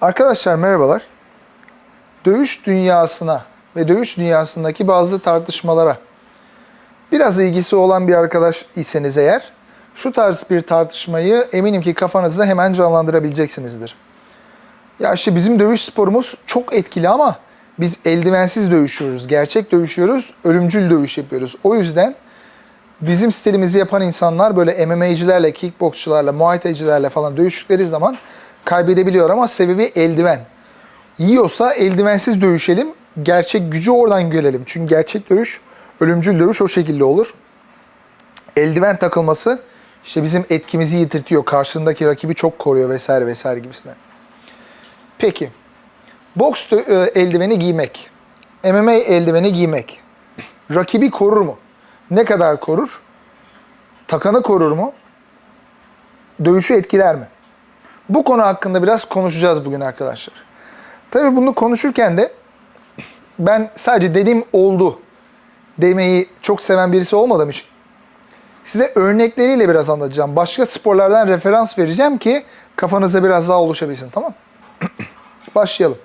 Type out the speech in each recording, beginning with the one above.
Arkadaşlar merhabalar. Dövüş dünyasına ve dövüş dünyasındaki bazı tartışmalara biraz ilgisi olan bir arkadaş iseniz eğer şu tarz bir tartışmayı eminim ki kafanızda hemen canlandırabileceksinizdir. Ya işte bizim dövüş sporumuz çok etkili ama biz eldivensiz dövüşüyoruz, gerçek dövüşüyoruz, ölümcül dövüş yapıyoruz. O yüzden bizim stilimizi yapan insanlar böyle MMA'cilerle, kickboksçularla, muay thai'cilerle falan dövüştükleri zaman kaybedebiliyor ama sebebi eldiven. Yiyorsa eldivensiz dövüşelim, gerçek gücü oradan görelim. Çünkü gerçek dövüş, ölümcül dövüş o şekilde olur. Eldiven takılması işte bizim etkimizi yitirtiyor, karşındaki rakibi çok koruyor vesaire vesaire gibisinden. Peki, boks e, eldiveni giymek, MMA eldiveni giymek rakibi korur mu? Ne kadar korur? Takanı korur mu? Dövüşü etkiler mi? Bu konu hakkında biraz konuşacağız bugün arkadaşlar. Tabii bunu konuşurken de ben sadece dediğim oldu demeyi çok seven birisi olmadığım için size örnekleriyle biraz anlatacağım. Başka sporlardan referans vereceğim ki kafanızda biraz daha oluşabilsin tamam Başlayalım.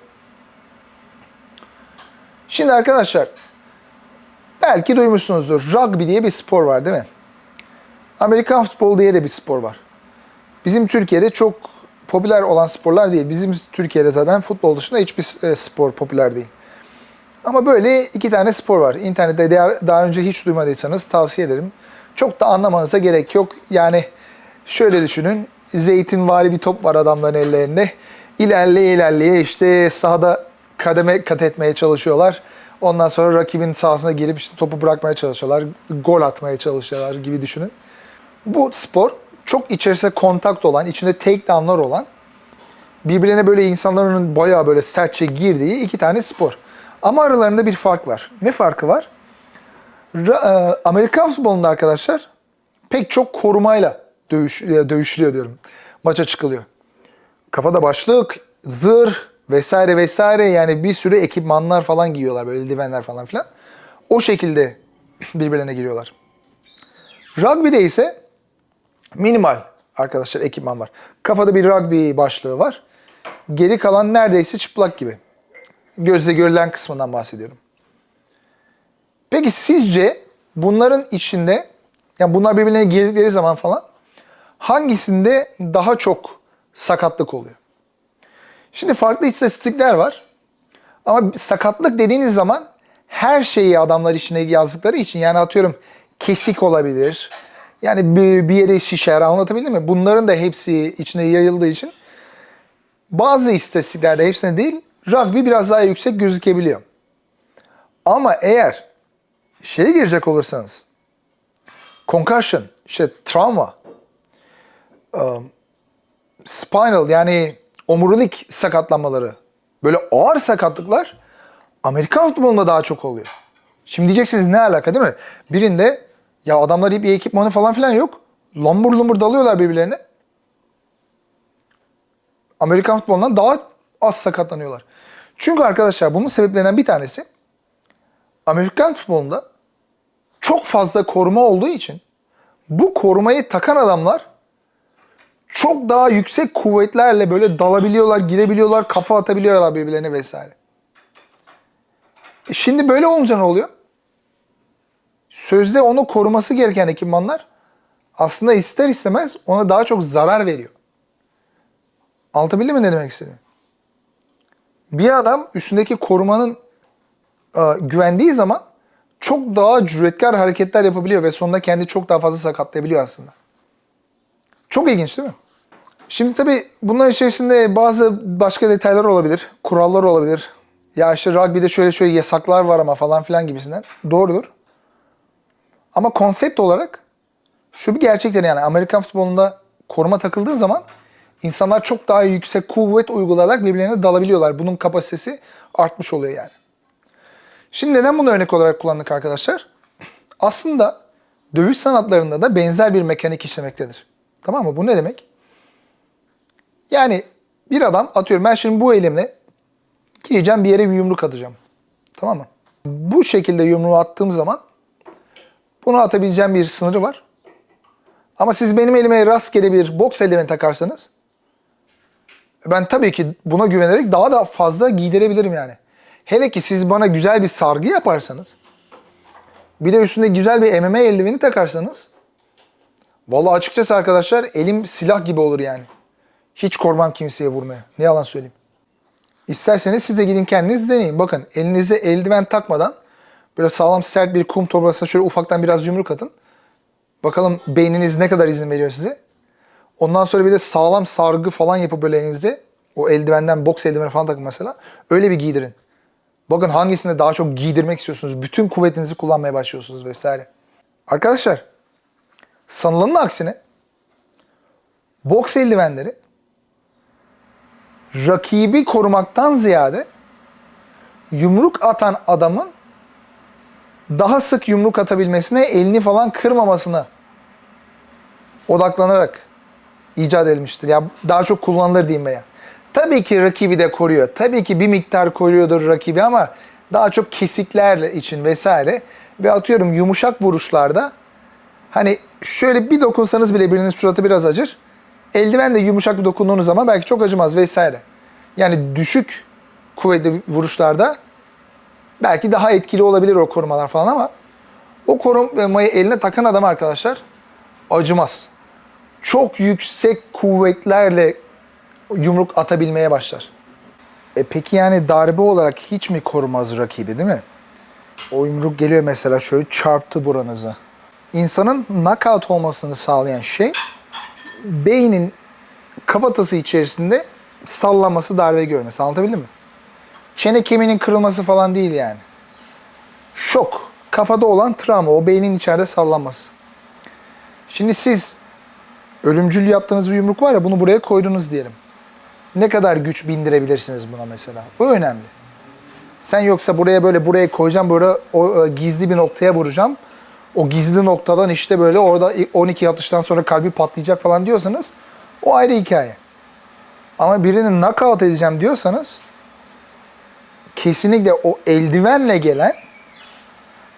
Şimdi arkadaşlar belki duymuşsunuzdur. Rugby diye bir spor var değil mi? Amerikan futbolu diye de bir spor var. Bizim Türkiye'de çok popüler olan sporlar değil. Bizim Türkiye'de zaten futbol dışında hiçbir e, spor popüler değil. Ama böyle iki tane spor var. İnternette daha- önce hiç duymadıysanız tavsiye ederim. Çok da anlamanıza gerek yok. Yani şöyle düşünün. Zeytinvari bir top var adamların ellerinde. İlerleye ilerleye işte sahada kademe kat etmeye çalışıyorlar. Ondan sonra rakibin sahasına girip işte topu bırakmaya çalışıyorlar. Gol atmaya çalışıyorlar gibi düşünün. Bu spor çok içerisinde kontakt olan, içinde takedown'lar olan, birbirine böyle insanların bayağı böyle sertçe girdiği iki tane spor. Ama aralarında bir fark var. Ne farkı var? Ra- e, Amerikan futbolunda arkadaşlar pek çok korumayla dövüş, e, dövüşülüyor diyorum. Maça çıkılıyor. Kafada başlık, zırh vesaire vesaire yani bir sürü ekipmanlar falan giyiyorlar böyle eldivenler falan filan. O şekilde birbirlerine giriyorlar. Rugby'de ise minimal arkadaşlar ekipman var. Kafada bir rugby başlığı var. Geri kalan neredeyse çıplak gibi. Gözle görülen kısmından bahsediyorum. Peki sizce bunların içinde yani bunlar birbirlerine girdikleri zaman falan hangisinde daha çok sakatlık oluyor? Şimdi farklı istatistikler var. Ama sakatlık dediğiniz zaman her şeyi adamlar içine yazdıkları için yani atıyorum kesik olabilir. Yani bir, bir yere şişer anlatabildim mi? Bunların da hepsi içine yayıldığı için bazı istatistiklerde hepsine değil rugby biraz daha yüksek gözükebiliyor. Ama eğer şeye girecek olursanız concussion, işte travma, um, spinal yani omurilik sakatlanmaları, böyle ağır sakatlıklar Amerikan futbolunda daha çok oluyor. Şimdi diyeceksiniz ne alaka değil mi? Birinde ya adamlar bir ekipmanı falan filan yok. Lombur lombur dalıyorlar birbirlerine. Amerikan futbolundan daha az sakatlanıyorlar. Çünkü arkadaşlar bunun sebeplerinden bir tanesi Amerikan futbolunda çok fazla koruma olduğu için bu korumayı takan adamlar çok daha yüksek kuvvetlerle böyle dalabiliyorlar, girebiliyorlar, kafa atabiliyorlar birbirlerine vesaire. E Şimdi böyle olunca ne oluyor? Sözde onu koruması gereken ekipmanlar aslında ister istemez ona daha çok zarar veriyor. Anlatabildim mi ne demek istediğimi? Bir adam üstündeki korumanın e, güvendiği zaman çok daha cüretkar hareketler yapabiliyor ve sonunda kendi çok daha fazla sakatlayabiliyor aslında. Çok ilginç değil mi? Şimdi tabii bunların içerisinde bazı başka detaylar olabilir, kurallar olabilir. Ya işte rugby'de şöyle şöyle yasaklar var ama falan filan gibisinden. Doğrudur. Ama konsept olarak şu bir gerçektir yani Amerikan futbolunda koruma takıldığı zaman insanlar çok daha yüksek kuvvet uygulayarak birbirlerine dalabiliyorlar. Bunun kapasitesi artmış oluyor yani. Şimdi neden bunu örnek olarak kullandık arkadaşlar? Aslında dövüş sanatlarında da benzer bir mekanik işlemektedir. Tamam mı? Bu ne demek? Yani bir adam atıyorum ben şimdi bu elimle gireceğim bir yere bir yumruk atacağım. Tamam mı? Bu şekilde yumruğu attığım zaman bunu atabileceğim bir sınırı var. Ama siz benim elime rastgele bir boks eldiveni takarsanız Ben tabii ki buna güvenerek daha da fazla giydirebilirim yani. Hele ki siz bana güzel bir sargı yaparsanız, bir de üstünde güzel bir MMA eldiveni takarsanız, vallahi açıkçası arkadaşlar elim silah gibi olur yani. Hiç korkmam kimseye vurmaya. Ne yalan söyleyeyim. İsterseniz siz de gidin kendiniz deneyin. Bakın elinize eldiven takmadan böyle sağlam sert bir kum torbasına şöyle ufaktan biraz yumruk atın. Bakalım beyniniz ne kadar izin veriyor size. Ondan sonra bir de sağlam sargı falan yapıp böyle elinizde o eldivenden boks eldiveni falan takın mesela. Öyle bir giydirin. Bakın hangisini daha çok giydirmek istiyorsunuz. Bütün kuvvetinizi kullanmaya başlıyorsunuz vesaire. Arkadaşlar sanılanın aksine boks eldivenleri rakibi korumaktan ziyade yumruk atan adamın daha sık yumruk atabilmesine, elini falan kırmamasına odaklanarak icat edilmiştir. Ya daha çok kullanılır diyeyim veya. Tabii ki rakibi de koruyor. Tabii ki bir miktar koruyordur rakibi ama daha çok kesiklerle için vesaire. Ve atıyorum yumuşak vuruşlarda hani şöyle bir dokunsanız bile birinin suratı biraz acır. Eldiven de yumuşak bir dokunduğunuz zaman belki çok acımaz vesaire. Yani düşük kuvvetli vuruşlarda belki daha etkili olabilir o korumalar falan ama o korumayı eline takan adam arkadaşlar acımaz. Çok yüksek kuvvetlerle yumruk atabilmeye başlar. E peki yani darbe olarak hiç mi korumaz rakibi değil mi? O yumruk geliyor mesela şöyle çarptı buranızı. İnsanın knockout olmasını sağlayan şey beynin kafatası içerisinde sallaması, darbe görmesi. Anlatabildim mi? Çene kemiğinin kırılması falan değil yani. Şok. Kafada olan travma. O beynin içeride sallanması. Şimdi siz ölümcül yaptığınız bir yumruk var ya bunu buraya koydunuz diyelim. Ne kadar güç bindirebilirsiniz buna mesela? O önemli. Sen yoksa buraya böyle buraya koyacağım böyle o e, gizli bir noktaya vuracağım. O gizli noktadan işte böyle orada 12 atıştan sonra kalbi patlayacak falan diyorsanız o ayrı hikaye. Ama birini knockout edeceğim diyorsanız kesinlikle o eldivenle gelen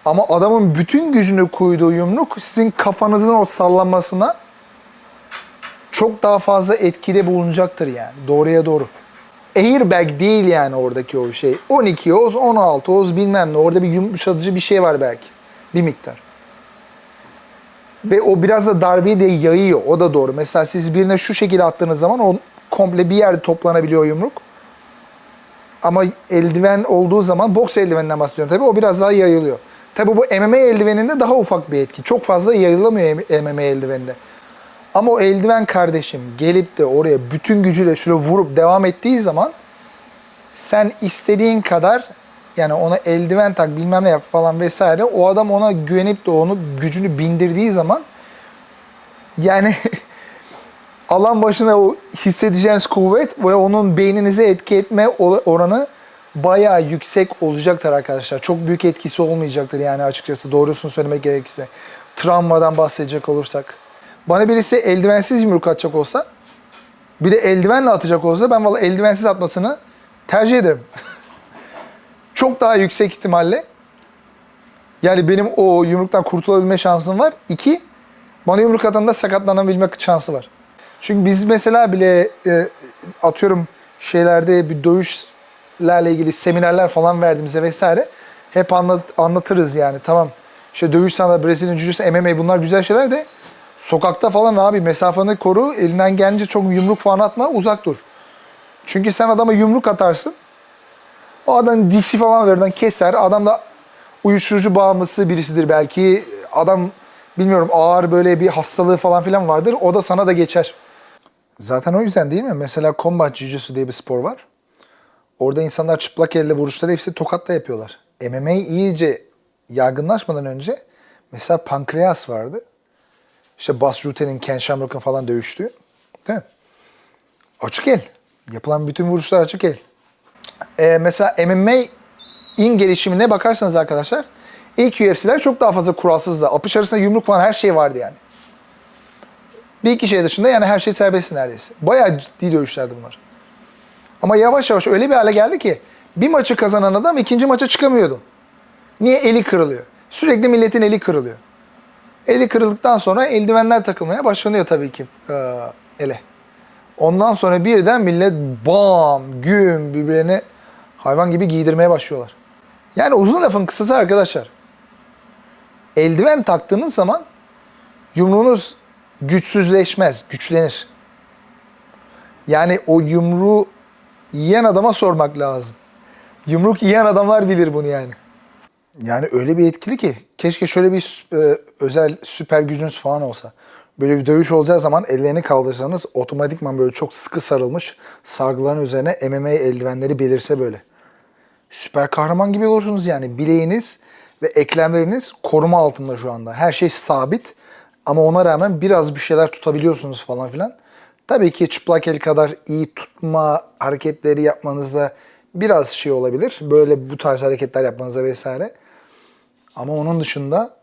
ama adamın bütün gücünü koyduğu yumruk sizin kafanızın o sallanmasına çok daha fazla etkide bulunacaktır yani. Doğruya doğru. Airbag değil yani oradaki o şey. 12 oz, 16 oz bilmem ne. Orada bir yumuşatıcı bir şey var belki. Bir miktar. Ve o biraz da darbeyi de yayıyor. O da doğru. Mesela siz birine şu şekilde attığınız zaman o komple bir yerde toplanabiliyor yumruk. Ama eldiven olduğu zaman boks eldiveninden bahsediyorum tabii. O biraz daha yayılıyor. Tabii bu MMA eldiveninde daha ufak bir etki. Çok fazla yayılamıyor MMA eldiveninde. Ama o eldiven kardeşim gelip de oraya bütün gücüyle şöyle vurup devam ettiği zaman sen istediğin kadar yani ona eldiven tak bilmem ne yap falan vesaire o adam ona güvenip de onu gücünü bindirdiği zaman yani alan başına o hissedeceğiniz kuvvet ve onun beyninize etki etme oranı bayağı yüksek olacaktır arkadaşlar. Çok büyük etkisi olmayacaktır yani açıkçası doğrusunu söylemek gerekirse. Travmadan bahsedecek olursak. Bana birisi eldivensiz yumruk atacak olsa bir de eldivenle atacak olsa ben valla eldivensiz atmasını tercih ederim. Çok daha yüksek ihtimalle yani benim o yumruktan kurtulabilme şansım var. İki, bana yumruk atanda sakatlanabilme şansı var. Çünkü biz mesela bile e, atıyorum şeylerde bir dövüşlerle ilgili seminerler falan verdiğimizde vesaire hep anlat, anlatırız yani tamam. İşte dövüş sanatı, Brezilya Jiu-Jitsu, MMA bunlar güzel şeyler de sokakta falan abi mesafeni koru, elinden gelince çok yumruk falan atma, uzak dur. Çünkü sen adama yumruk atarsın. O adam dişi falan verirden keser. Adam da uyuşturucu bağımlısı birisidir belki. Adam bilmiyorum ağır böyle bir hastalığı falan filan vardır. O da sana da geçer. Zaten o yüzden değil mi? Mesela combat jiu diye bir spor var. Orada insanlar çıplak elle vuruşları hepsi tokatla yapıyorlar. MMA iyice yaygınlaşmadan önce mesela Pankreas vardı. İşte Bas Rutten'in, Ken Shamrock'ın falan dövüştüğü. Değil mi? Açık el. Yapılan bütün vuruşlar açık el. Ee, mesela MMA'in gelişimine bakarsanız arkadaşlar ilk UFC'ler çok daha fazla kuralsızdı. Apış arasında yumruk falan her şey vardı yani. Bir iki şey dışında yani her şey serbestti neredeyse. Bayağı ciddi dövüşlerdi bunlar. Ama yavaş yavaş öyle bir hale geldi ki bir maçı kazanan adam ikinci maça çıkamıyordu. Niye? Eli kırılıyor. Sürekli milletin eli kırılıyor. Eli kırıldıktan sonra eldivenler takılmaya başlanıyor tabii ki ee, ele. Ondan sonra birden millet bam güm birbirine hayvan gibi giydirmeye başlıyorlar. Yani uzun lafın kısası arkadaşlar. Eldiven taktığınız zaman yumruğunuz güçsüzleşmez, güçlenir. Yani o yumruğu yiyen adama sormak lazım. Yumruk yiyen adamlar bilir bunu yani. Yani öyle bir etkili ki keşke şöyle bir e, özel süper gücünüz falan olsa. Böyle bir dövüş olacağı zaman ellerini kaldırsanız otomatikman böyle çok sıkı sarılmış sargıların üzerine MMA eldivenleri belirse böyle. Süper kahraman gibi olursunuz yani. Bileğiniz ve eklemleriniz koruma altında şu anda. Her şey sabit ama ona rağmen biraz bir şeyler tutabiliyorsunuz falan filan. Tabii ki çıplak el kadar iyi tutma hareketleri yapmanızda biraz şey olabilir. Böyle bu tarz hareketler yapmanıza vesaire. Ama onun dışında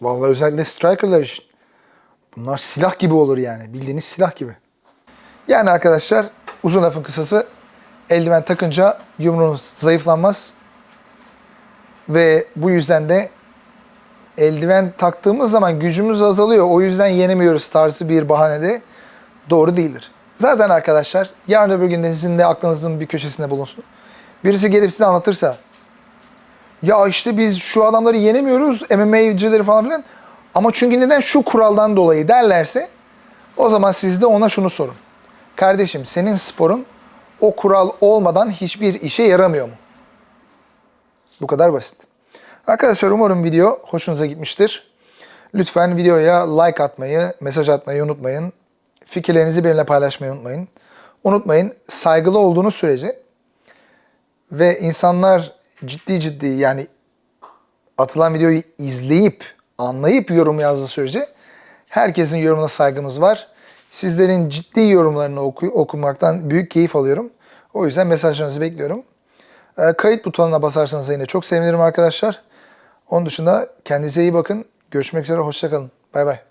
vallahi özellikle strikerlar için bunlar silah gibi olur yani. Bildiğiniz silah gibi. Yani arkadaşlar uzun lafın kısası eldiven takınca yumruğunuz zayıflanmaz. Ve bu yüzden de eldiven taktığımız zaman gücümüz azalıyor. O yüzden yenemiyoruz tarzı bir bahane de doğru değildir. Zaten arkadaşlar yarın öbür gün de sizin de aklınızın bir köşesinde bulunsun. Birisi gelip size anlatırsa ya işte biz şu adamları yenemiyoruz MMA'cileri falan filan ama çünkü neden şu kuraldan dolayı derlerse o zaman siz de ona şunu sorun. Kardeşim senin sporun o kural olmadan hiçbir işe yaramıyor mu? Bu kadar basit. Arkadaşlar umarım video hoşunuza gitmiştir. Lütfen videoya like atmayı, mesaj atmayı unutmayın. Fikirlerinizi benimle paylaşmayı unutmayın. Unutmayın saygılı olduğunuz sürece ve insanlar ciddi ciddi yani atılan videoyu izleyip anlayıp yorum yazdığı sürece herkesin yorumuna saygımız var. Sizlerin ciddi yorumlarını oku- okumaktan büyük keyif alıyorum. O yüzden mesajlarınızı bekliyorum. Ee, Kayıt butonuna basarsanız yine çok sevinirim arkadaşlar. Onun dışında kendinize iyi bakın. Görüşmek üzere. Hoşçakalın. Bay bay.